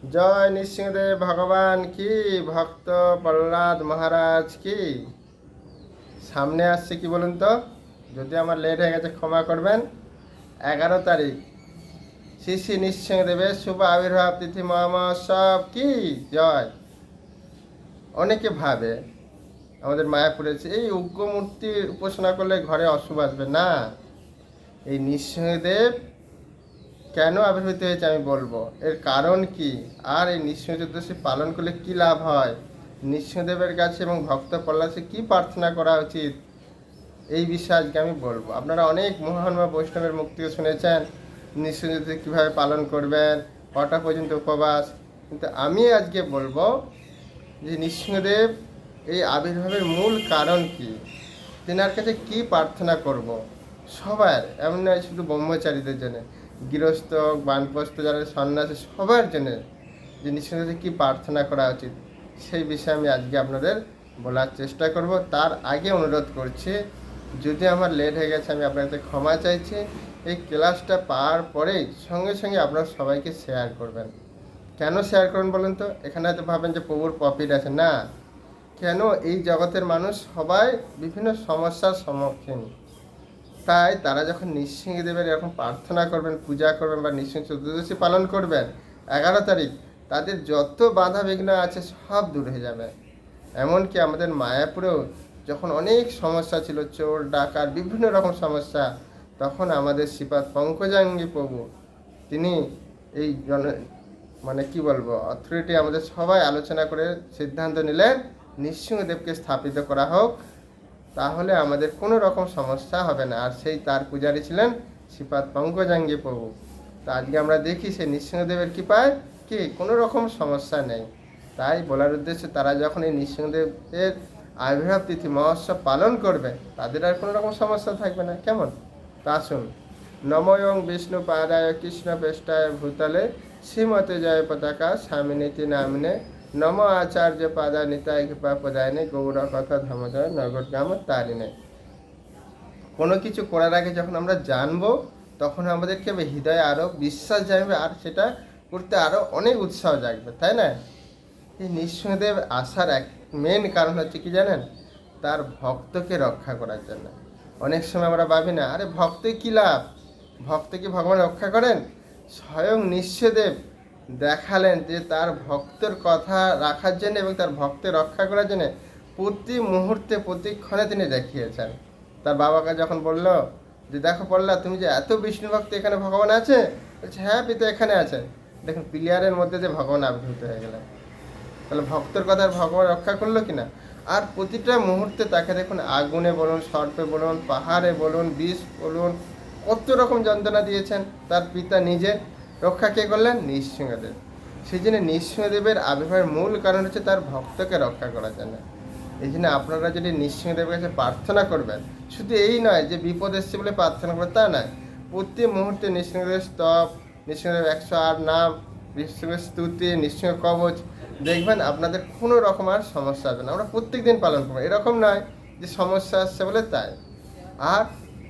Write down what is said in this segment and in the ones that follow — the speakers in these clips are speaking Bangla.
জয় নৃসিংহদেব ভগবান কি? ভক্ত প্রহ্লাদ মহারাজ কি? সামনে আসছে কি বলুন তো? যদি আমার লেট হয়ে গেছে, ক্ষমা করবেন। এগারো তারিখ। শ্রী শ্রী নৃসিংহদেবের শুভ আবির্ভাব তিথি মহামহোৎসব কি? জয়। অনেকে ভাবে, আমাদের মায়াপুরে যে এই উগ্র মূর্তির উপাসনা করলে ঘরে অশুভ আসবে না। এই নৃসিংহদেব কেন আবির্ভূত হয়েছে আমি বলব? এর কারণ কি? আর এই নৃসিংহ চতুর্দশী পালন করলে কি লাভ হয়? নৃসিংহদেবের কাছে এবং ভক্ত প্রহ্লাদে কি প্রার্থনা করা উচিত? এই বিষয়ে আজকে আমি বলব। আপনারা অনেক মহান বা বৈষ্ণবের থেকে শুনেছেন, নৃসিংহ চতুর্দশী কীভাবে পালন করবেন, কটা পর্যন্ত উপবাস। কিন্তু আমি আজকে বলব যে নৃসিংহদেব এই আবির্ভাবের মূল কারণ কি? তেনার কাছে কি প্রার্থনা করব? সবার এমন নয় শুধু ব্রহ্মচারীদের জন্য। গৃহস্থ, বানপ্রস্থ যারা সন্ন্যাসী, সবার জন্য যে নৃসিংহদেব কি প্রার্থনা করা উচিত, সেই বিষয়ে আমি আজকে আপনাদের বলার চেষ্টা করব। তার আগে অনুরোধ করছি, যদি আমার লেট হয়ে গেছে, আমি আপনার কাছে ক্ষমা চাইছি। এই ক্লাসটা পাওয়ার পরেই সঙ্গে সঙ্গে আপনারা সবাইকে শেয়ার করবেন। কেন শেয়ার করবেন বলুন তো? এখানে হয়তো ভাবেন যে প্রভুর প্রফিট আছে। না। কেন এই জগতের মানুষ সবাই বিভিন্ন সমস্যার সম্মুখীন? তাই তারা যখন নৃসিংহদেবের এরকম প্রার্থনা করবেন, পূজা করবেন বা নৃসিংহ চতুর্দশী পালন করবেন, এগারো তারিখ, তাদের যত বাধা বিঘ্ন আছে সব দূর হয়ে যাবে। এমনকি আমাদের মায়াপুরেও যখন অনেক সমস্যা ছিল, চোর ডাকার বিভিন্ন রকম সমস্যা, তখন আমাদের শ্রীপাদ পঙ্কজাঙ্গী প্রভু, তিনি এই জন মানে কি বলব অথরিটি আমাদের সবাই আলোচনা করে সিদ্ধান্ত নিলেন নৃসিংহদেবকে স্থাপিত করা হোক। তাহলে আমাদের কোনো রকম সমস্যা হবে না। আর সেই তার পূজারী ছিলেন শ্রীপাদ পঙ্কজাঙ্গী প্রভু। তা আজকে আমরা দেখি সেই নৃসিংহদেবের কৃপায় কি কোনো রকম সমস্যা নেই। তাই বলার উদ্দেশ্যে তারা যখন এই নৃসিংহদেবের আবির্ভাব তিথি মহোৎসব পালন করবে, তাদের আর কোনো রকম সমস্যা থাকবে না। কেমন? তা শুন নময়ং বিষ্ণু পাদায় কৃষ্ণ পেষ্টায় ভূতলে শ্রীমতে জয় পতাকা স্বামিনীতি নামিনে নম আচার্য পাদা নিতায় কৃপা পদায়নে গৌর কথা ধর্মজয় নগর গ্রাম তারিণে কোনো কিছু করার আগে যখন আমরা জানব, তখন আমাদেরকে হৃদয়ে আরও বিশ্বাস জাগবে আর সেটা করতে আরও অনেক উৎসাহ জাগবে, তাই না? এই নৃসিংহদেব আসার এক মেন কারণ হচ্ছে কি জানেন? তার ভক্তকে রক্ষা করার জন্য। অনেক সময় আমরা ভাবি না, আরে ভক্ত কি লাভ? ভক্ত কি ভগবান রক্ষা করেন? স্বয়ং নিঃস্বদেব দেখালেন যে তার ভক্তের কথা রাখার জন্য এবং তার ভক্তের রক্ষা করার জন্য প্রতি মুহূর্তে প্রতিক্ষণে তিনি দেখিয়েছেন। তার বাবাকে যখন বলল, যে দেখো পড়লা তুমি যে এত বিষ্ণু ভক্ত এখানে ভগবান আছে? বলছে হ্যাঁ পিতা এখানে আছে। দেখুন, প্লেয়ারের মধ্যে যে ভগবান আবির্ভূত হয়ে গেলেন। তাহলে ভক্তর কথা ভগবান রক্ষা করল কিনা? আর প্রতিটা মুহূর্তে তাকে দেখুন, আগুনে বলুন, সর্পে বলুন, পাহাড়ে বলুন, বিষ বলুন, কত রকম যন্ত্রণা দিয়েছেন তার পিতা নিজে। রক্ষা কে করলেন? নৃসিংহদেব সেই জন্য নৃসিংহদেবের আবির্ভাবের মূল কারণ হচ্ছে তার ভক্তকে রক্ষা করার জন্য। এই জন্য আপনারা যদি নৃসিংহদেবের কাছে প্রার্থনা করবেন, শুধু এই নয় যে বিপদ এসছে বলে প্রার্থনা করবেন, তা নয়। প্রতি মুহূর্তে নৃসিংহদেবের স্তব নৃসিংহদেব একশো আট নাম নৃসিংহের স্তুতি, নৃসিংহ কবচ, দেখবেন আপনাদের কোনো রকম আর সমস্যা হবে না। আমরা প্রত্যেক দিন পালন করব। এরকম নয় যে সমস্যা আসছে বলে তাই। আর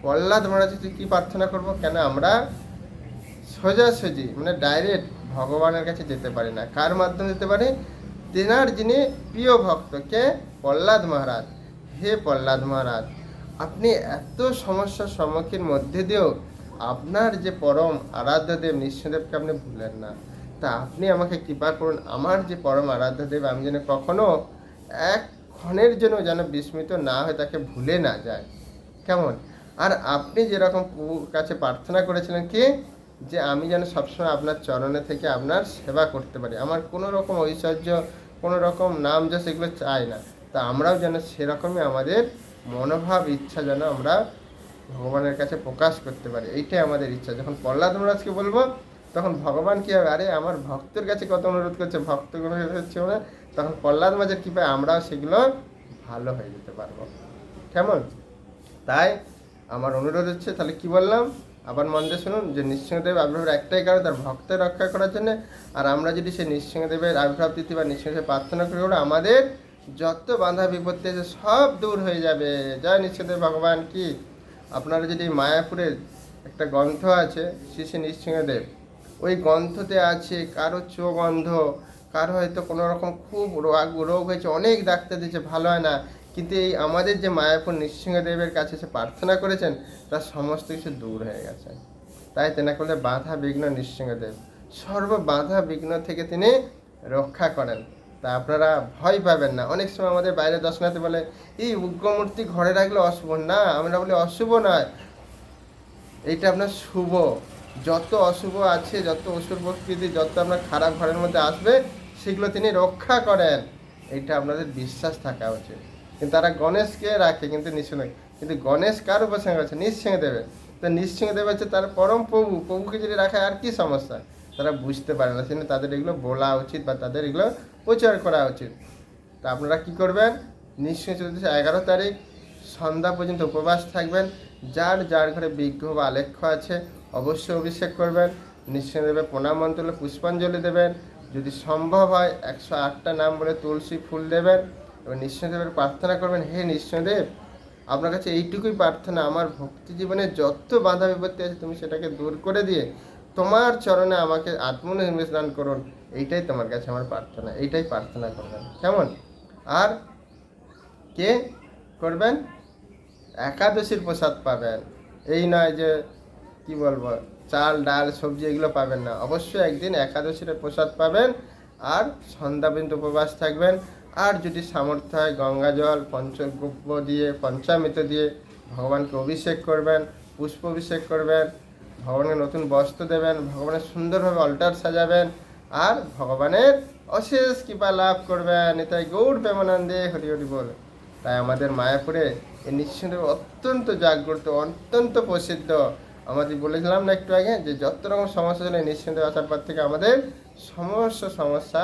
প্রহ্লাদ মহারাজ কী প্রার্থনা করব? কেন? আমরা সোজাসুজি মানে ডাইরেক্ট ভগবানের কাছে যেতে পারি না। কার মাধ্যমে যেতে পারি? তেনার যিনি প্রিয় ভক্তকে প্রহ্লাদ মহারাজ। হে প্রহ্লাদ মহারাজ, আপনি এত সমস্যার সম্মুখীন মধ্যে দিয়েও আপনার যে পরম আরাধ্য দেব নৃসিংহদেবকে আপনি ভুলেন না। তা আপনি আমাকে কৃপা করুন, আমার যে পরম আরাধ্য দেব, আমি যেন কখনো এক ক্ষণের জন্য যেন বিস্মিত না হয়ে তাকে ভুলে না যায় কেমন? আর আপনি যেরকম কাছে প্রার্থনা করেছিলেন, কি? যে আমি যেন সবসময় আপনার চরণে থেকে আপনার সেবা করতে পারি। আমার কোনো রকম ঐশ্বর্য, কোনো রকম নাম যা সেগুলো চাই না। তা আমরাও যেন সেরকমই আমাদের মনোভাব, ইচ্ছা যেন আমরা ভগবানের কাছে প্রকাশ করতে পারি। এইটাই আমাদের ইচ্ছা। যখন প্রহ্লাদ মহারাজকে বলব, তখন ভগবান কী হবে? আরে, আমার ভক্তের কাছে কত অনুরোধ করছে ভক্তগুলো হচ্ছে মানে তখন প্রহ্লাদ মাঝের কৃপায় আমরাও সেগুলো ভালো হয়ে যেতে পারব। কেমন? তাই আমার অনুরোধ হচ্ছে, তাহলে কি বললাম? আবার মন দিয়ে শুনুন যে নৃসিংহদেব আবির্ভাবের একটাই কারণ তার ভক্তের রক্ষা করার জন্য। আর আমরা যদি সেই নৃসিংহদেবের আবির্ভাব তিথি বা নৃসিংহদেব প্রার্থনা করি আমাদের যত বাধা বিপত্তি আছে সব দূর হয়ে যাবে। জয় নৃসিংহদেব ভগবান কি? আপনারা যদি মায়াপুরের একটা গ্রন্থ আছে, শ্রী শ্রী নৃসিংহদেব, ওই গন্ধতে আছে কারও চোখ অন্ধ, কারও হয়তো কোনো রকম খুব রোগ রোগ হয়েছে, অনেক ডাক্তার দিয়েছে, ভালো হয় না। কিন্তু এই আমাদের যে মায়াপুর নৃসিংহদেবের কাছে সে প্রার্থনা করেছেন, তার সমস্ত কিছু দূর হয়ে গেছে। তাই তেনা করলে বাধা বিঘ্ন নৃসিংহদেব। সর্ব বাধা বিঘ্ন থেকে তিনি রক্ষা করেন। তা আপনারা ভয় পাবেন না। অনেক সময় আমাদের বাইরে দর্শনাতে বলে, এই উগ্রমূর্তি ঘরে রাখলে অশুভ? না, আমরা বলি, অশুভ নয়। এইটা আপনার শুভ। যত অশুভ আছে, যত অসুর প্রকৃতি, যত আপনার খারাপ ঘরের মধ্যে আসবে, সেগুলো তিনি রক্ষা করেন। এইটা আপনাদের বিশ্বাস থাকা উচিত। কিন্তু তারা গণেশকে রাখে, কিন্তু নিঃসঙ্গ কিন্তু গণেশ কার উপাসনা করছে দেবে তো দেবে হচ্ছে তার পরম প্রভু। প্রভুকে যদি রাখে, আর কি সমস্যা? তারা বুঝতে পারে না। সেজন্য তাদের এগুলো বলা উচিত বা তাদের এগুলো প্রচার করা উচিত। তা আপনারা কি করবেন? নিশ্চয় চলতেছে এগারো তারিখ সন্ধ্যা পর্যন্ত উপবাস থাকবেন। যার যার ঘরে বিগ্রহ বা আলেখ্য আছে, অবশ্যই অভিষেক করবেন। নিশ্চয় দেবে প্রণাম মন্ত্র পুষ্পাঞ্জলি দেবেন। যদি সম্ভব হয়, একশো আটটা নাম বলে তুলসী ফুল দেবেন। এবং নিঃসন্দেবের প্রার্থনা করবেন, হে নিঃসন্দেব আপনার কাছে এইটুকুই প্রার্থনা, আমার ভক্তি জীবনে যত বাধা বিপত্তি আছে তুমি সেটাকে দূর করে দিয়ে তোমার চরণে আমাকে আত্মনির্বেশ করুন। এইটাই তোমার কাছে আমার প্রার্থনা, এইটাই প্রার্থনা করবেন। কেমন? আর কে করবেন? একাদশীর প্রসাদ পাবেন। এই নয় যে, কি বলব, চাল, ডাল, সবজি এগুলো পাবেন না। অবশ্যই একদিন একাদশীর প্রসাদ পাবেন আর সন্ধ্যা উপবাস থাকবেন। আর যদি সামর্থ্য হয়, গঙ্গা জল, পঞ্চগব্য দিয়ে, পঞ্চামৃত দিয়ে ভগবানকে অভিষেক করবেন, পুষ্প অভিষেক করবেন, ভগবানকে নতুন বস্ত্র দেবেন ভগবানের সুন্দরভাবে অল্টার সাজাবেন, আর ভগবানের অশেষ কৃপা লাভ করবেন। এটাই গৌর প্রেমানন্দে, হরি হরি বল। তাই আমাদের মায়াপুরে এই নিঃসন্দেহ অত্যন্ত জাগ্রত, অত্যন্ত প্রসিদ্ধ। আমাদের বলেছিলাম না একটু আগে, যে যত রকম সমস্যা ছিল নিঃসন্দেহ আসার পর থেকে আমাদের সমস্ত সমস্যা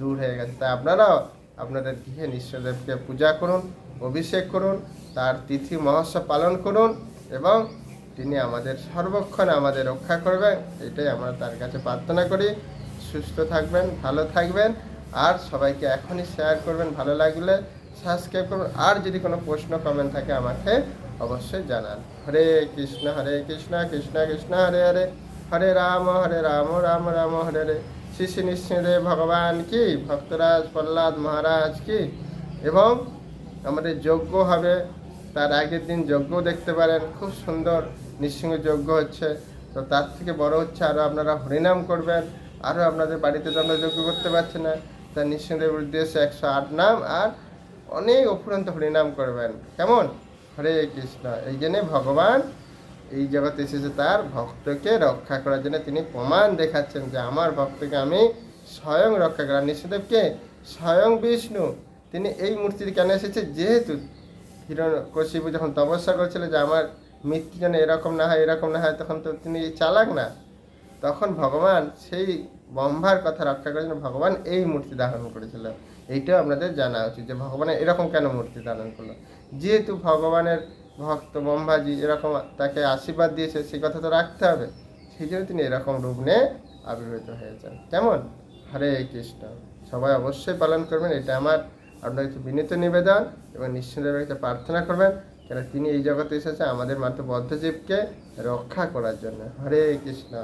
দূর হয়ে গেছে। তাই আপনারাও আপনাদের গৃহে নিঃসন্দেবকে পূজা করুন, অভিষেক করুন, তার তিথি মহোৎসব পালন করুন এবং তিনি আমাদের সর্বক্ষণ আমাদের রক্ষা করবেন। এটাই আমরা তার কাছে প্রার্থনা করি। সুস্থ থাকবেন, ভালো থাকবেন। আর সবাইকে এখনই শেয়ার করবেন ভালো লাগলে সাবস্ক্রাইব করুন। আর যদি কোনো প্রশ্ন কমেন্ট থাকে আমাকে অবশ্যই জানান। হরে কৃষ্ণ হরে কৃষ্ণ কৃষ্ণ কৃষ্ণ, হরে হরে। হরে রাম হরে রাম রাম রাম, হরে হরে। শ্রী শ্রী ভগবান কি ভক্তরাজ প্রহ্লাদ মহারাজ কি এবং আমাদের যজ্ঞ হবে। তার আগের দিন যজ্ঞ দেখতে পারেন, খুব সুন্দর নৃসিংহ যজ্ঞ হচ্ছে। তো তার থেকে বড় হচ্ছে আরও আপনারা হরিনাম করবেন। আরও আপনাদের বাড়িতে তো আমরা যজ্ঞ করতে পারছি না। তা নৃসিংহদেবের উদ্দেশ্যে একশো আট নাম আর অনেক অফুরন্ত হরিনাম করবেন। কেমন? হরে কৃষ্ণ। এই জন্যে ভগবান এই জগতে এসেছে তার ভক্তকে রক্ষা করার জন্য তিনি প্রমাণ দেখাচ্ছেন যে আমার ভক্তকে আমি স্বয়ং রক্ষা করা। নিঃসদেবকে স্বয়ং বিষ্ণু, তিনি এই মূর্তিটি কেন এসেছে? যেহেতু হিরণ কশিপু যখন তপস্যা করেছিল যে আমার মৃত্যু যেন এরকম না হয়, এরকম না হয়, তখন তো তিনি চালাক না। তখন ভগবান সেই ব্রহ্মার কথা রক্ষা করার জন্য ভগবান এই মূর্তি ধারণ করেছিল। এইটাও আপনাদের জানা উচিত যে ভগবানের এরকম কেন মূর্তি ধারণ করল? যেহেতু ভগবানের ভক্ত ব্রহ্মাজি এরকম তাকে আশীর্বাদ দিয়েছে, সে কথা তো রাখতে হবে। সেই জন্য তিনি এরকম রূপ নিয়ে আবির্ভূত হয়েছেন। কেমন? হরে কৃষ্ণ। সবাই অবশ্যই পালন করবেন, এটা আমার আপনার কাছে বিনীত নিবেদন এবং নিশ্চিন্তভাবে কাছে প্রার্থনা করবেন কেন তিনি এই জগতে এসেছে, আমাদের মাত্র বদ্ধজীবকে রক্ষা করার জন্য। হরে কৃষ্ণ।